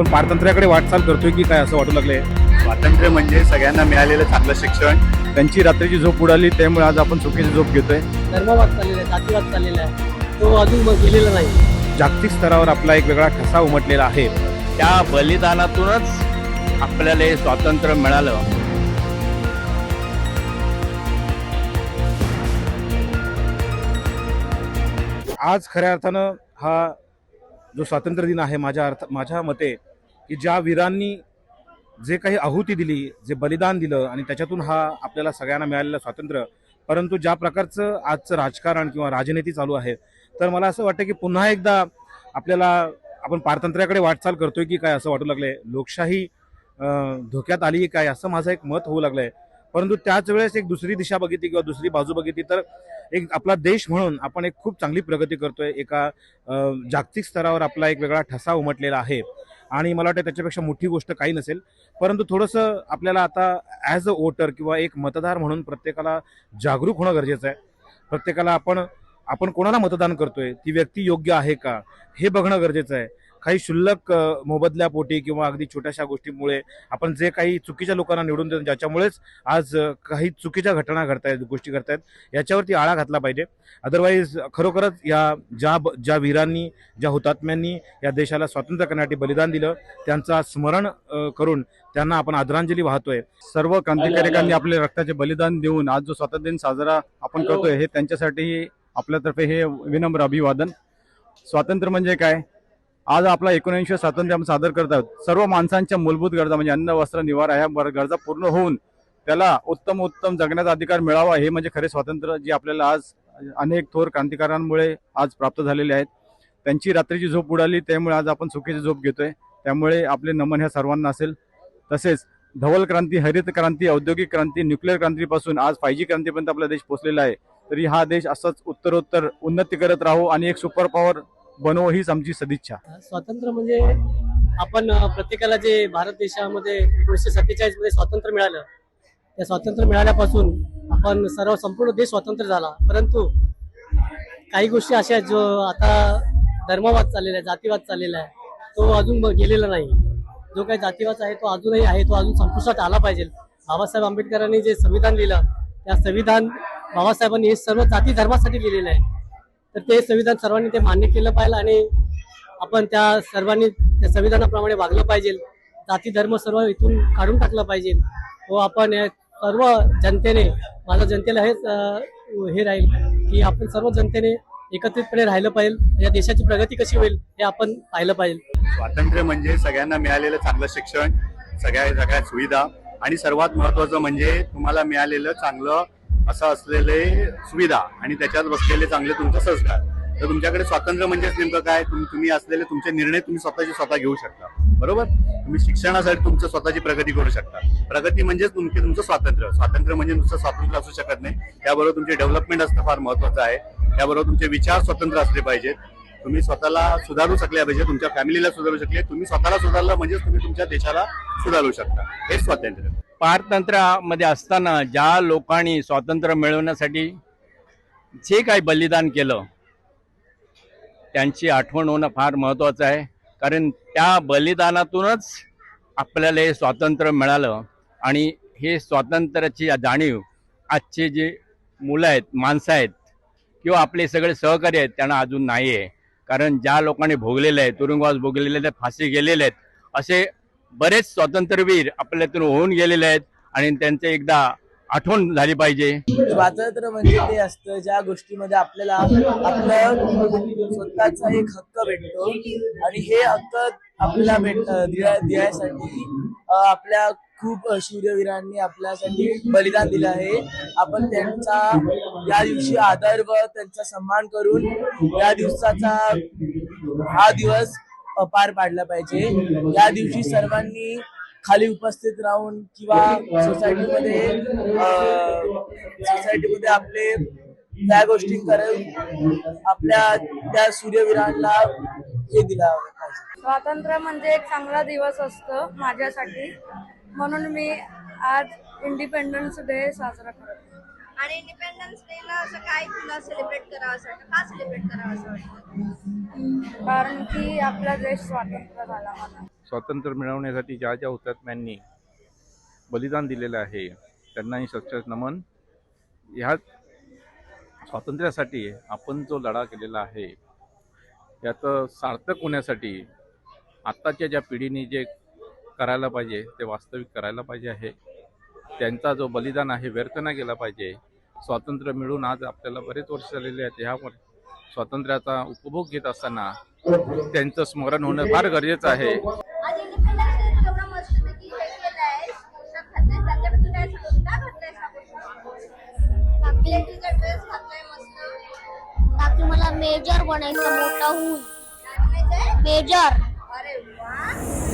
आपण पारतंत्र्याकडे वाटचाल करतोय की काय असं वाटू लागलंय? स्वातंत्र्य म्हणजे सगळ्यांना मिळालेलं चांगलं शिक्षण. त्यांची रात्रीची झोप उडाली त्यामुळे आज आपण चुकीची झोप घेतोय. धर्मवाद चाललेला आहे जातीवाद चाललेला आहे. तो अजून गेलेला नाही. जागतिक स्तरावर आपला एक वेगळा ठसा उमटलेला आहे. त्या बलिदानातूनच आपल्याला हे स्वातंत्र्य मिळालं. आज खऱ्या अर्थानं हा जो स्वातंत्र्य दिन आहे माझ्या अर्थ माझ्या मते की ज्या वीरांनी जे काही आहुती दिली जे बलिदान दिलं आणि त्याच्यातून हा आपल्याला सगळ्यांना मिळालेलं स्वातंत्र्य परंतु ज्या प्रकारचं आजचं राजकारण किंवा राजनीती चालू आहे तर मला असं वाटतं की पुन्हा एकदा आपल्याला आपण पारतंत्र्याकडे वाटचाल करतोय की काय असं वाटू लागलंय? लोकशाही धोक्यात आली काय? असं माझं एक मत होऊ लागलंय. परंतु त्याच वेळेस एक दुसरी दिशा बघितली किंवा दुसरी बाजू बघितली तर एक आपला देश म्हणून आपण एक खूप चांगली प्रगती करतोय. एका जागतिक स्तरावर आपला एक वेगळा ठसा उमटलेला आहे. आणि मला वाटतं त्याच्यापेक्षा मोठी गोष्ट काही नसेल. परंतु थोडंसं आपल्याला आता ॲज अ वोटर किंवा एक मतदार म्हणून प्रत्येकाला जागरूक होणं गरजेचं आहे. प्रत्येकाला आपण आपण कोणाला मतदान करतोय? ती व्यक्ती योग्य आहे का? हे बघणं गरजेचं आहे. काही क्षुल्लक मोबदल्या मोबदल्यापोटी किंवा अगदी छोट्याशा गोष्टीमुळे आपण जे काही चुकीच्या लोकांना निवडून देतो ज्याच्यामुळेच आज काही चुकीच्या घटना घडतायत गोष्टी घडतायत याच्यावरती आळा घातला पाहिजे. अदरवाईज खरोखरच या ज्या ब- ज्या वीरांनी ज्या हुतात्म्यांनी या देशाला स्वातंत्र्य करण्यासाठी बलिदान दिलं त्यांचा स्मरण करून त्यांना आपण आदरांजली वाहतोय. सर्व क्रांतिकारकांनी आपले रक्ताचे बलिदान देऊन आज जो स्वातंत्र्य दिन साजरा आपण करतोय हे त्यांच्यासाठी आपल्यातर्फे हे विनम्र अभिवादन. स्वातंत्र्य म्हणजे काय? आज आपला एकोणऐंशी स्वातंत्र्य आपण सादर करत आहोत. सर्व माणसांच्या मूलभूत गरजा म्हणजे अन्न वस्त्र निवारा ह्या गरजा पूर्ण होऊन त्याला उत्तम उत्तम जगण्याचा अधिकार मिळावा हे म्हणजे खरे स्वातंत्र्य जे आपल्याला आज अनेक थोर क्रांतिकारांमुळे आज प्राप्त झालेले आहेत. त्यांची रात्रीची झोप उडाली त्यामुळे आज आपण चुकीची झोप घेतोय. त्यामुळे आपले नमन ह्या सर्वांना असेल. तसेच धवल क्रांती हरित क्रांती औद्योगिक क्रांती न्यूक्लिअर क्रांतीपासून आज फाय जी क्रांतीपर्यंत आपला देश पोहोचलेला आहे. तरी हा देश असाच उत्तरोत्तर उन्नती करत राहू आणि एक सुपर पॉवर बनव हीच आमची सदिच्छा. स्वातंत्र्य म्हणजे आपण प्रत्येकाला जे भारत देशामध्ये एकोणीसशे सत्तेचाळीसमध्ये स्वातंत्र्य मिळालं त्या स्वातंत्र्य मिळाल्यापासून आपण सर्व संपूर्ण देश स्वतंत्र झाला. परंतु काही गोष्टी अशा आहेत जो आता धर्मवाद चाललेला आहे जातीवाद चाललेला आहे तो अजून गेलेला नाही. जो काही जातीवाद आहे तो अजूनही आहे तो अजून संपुष्टात आला पाहिजे. बाबासाहेब आंबेडकरांनी जे संविधान लिहिलं त्या संविधान बाबासाहेबांनी हे सर्व जाती धर्मासाठी लिहिलेलं आहे. तर ते संविधान सर्वांनी ते मान्य केलं पाहिजे आणि आपण त्या सर्वांनी त्या संविधानाप्रमाणे वागलं पाहिजे. जाती धर्म सर्व इथून काढून टाकलं पाहिजे. व आपण सर्व जनतेने माझ्या जनतेला हेच हे राहील की आपण सर्व जनतेने एकत्रितपणे राहिलं पाहिजे. या देशाची प्रगती कशी होईल हे आपण पाहिलं पाहिजे. स्वातंत्र्य म्हणजे सगळ्यांना मिळालेलं चांगलं शिक्षण सगळ्या सगळ्या सुविधा आणि सर्वात महत्वाचं म्हणजे तुम्हाला मिळालेलं चांगलं असं असलेले सुविधा आणि त्याच्यात बसलेले चांगले तुमचे संस्कार. तर तुमच्याकडे स्वातंत्र्य म्हणजेच नेमकं काय? तुम्ही तुम्ही असलेले तुमचे निर्णय तुम्ही स्वतःचे स्वतः घेऊ शकता. बरोबर? तुम्ही शिक्षणासाठी तुमचं स्वतःची प्रगती करू शकता. प्रगती म्हणजेच तुमचे तुमचं स्वातंत्र्य. स्वातंत्र्य म्हणजे नुसतं स्वातंत्र्य असू शकत नाही. त्याबरोबर तुमचे डेव्हलपमेंट असणं फार महत्वाचं आहे. त्याबरोबर तुमचे विचार स्वतंत्र असले पाहिजेत. तुम्ही स्वतःला सुधारू शकले पाहिजे तुमच्या फॅमिलीला सुधारू शकले. तुम्ही स्वतःला सुधारलं म्हणजेच तुम्ही तुमच्या देशाला सुधारू शकता. हे स्वातंत्र्य. पारतंत्र्यामध्ये असताना ज्या लोकांनी स्वातंत्र्य मिळवण्यासाठी जे काही बलिदान केलं त्यांची आठवण होणं फार महत्त्वाचं आहे. कारण त्या बलिदानातूनच आपल्याला हे स्वातंत्र्य मिळालं आणि हे स्वातंत्र्याची जाणीव आजचे जे मुलं आहेत माणसं आहेत किंवा आपले सगळे सहकारी आहेत त्यांना अजून नाही आहे कारण ज्या लोकांनी भोगलेले आहेत तुरुंगवास भोगलेले आहेत फाशी गेलेले आहेत असे बरेच स्वातंत्र्यवीर आपल्यातून होऊन गेलेले आहेत आणि त्यांचे एकदा आठवण झाली पाहिजे. स्वातंत्र्य म्हणजे ते असतं ज्या गोष्टीमध्ये आपल्याला आपलं स्वतःचा एक हक्क भेटतो. आणि हे हक्क आपल्याला भेट दिल्या आपल्या खूप शूरवीरांनी आपल्यासाठी बलिदान दिलं आहे. आपण त्यांचा या दिवशी आदर व त्यांचा सन्मान करून या दिवसाचा हा दिवस पार पाडला पाहिजे. या दिवशी सर्वांनी खाली उपस्थित राहून किंवा सोसायटीमध्ये सोसायटीमध्ये आपले त्या गोष्टी करत आपल्या त्या सूर्यवीरांना हे दिला पाहिजे. स्वातंत्र्य म्हणजे एक चांगला दिवस असतो माझ्यासाठी. म्हणून मी आज इंडिपेंडन्स डे साजरा करतो आणि इंडिपेंडन्स डे ला असं काय तुला सेलिब्रेट करावं असं वाटतं? का सेलिब्रेट करावं असं वाटतं? कारण की आपला देश स्वातंत्र्य झाला मला स्वातंत्र्य मिळवण्यासाठी ज्या ज्या हुतात्म्यांनी बलिदान दिलेलं आहे त्यांनाही सच्चर नमन. ह्या स्वातंत्र्यासाठी आपण जो लढा केलेला आहे याचं सार्थक होण्यासाठी आत्ताच्या ज्या पिढीने जे करायला पाहिजे ते वास्तविक करायला पाहिजे आहे. त्यांचा जो बलिदान आहे व्यर्थ नाही गेला पाहिजे. स्वातंत्र्य मिळून आज आपल्याला बरेच वर्ष झालेले आहेत. ह्या वर- स्वातंत्र्याचा उपभोग घेत असताना त्यांचं स्मरण होणं फार गरजेचं आहे. मला मेजर बनायचं मोठा होऊन. मेजर अरे वा.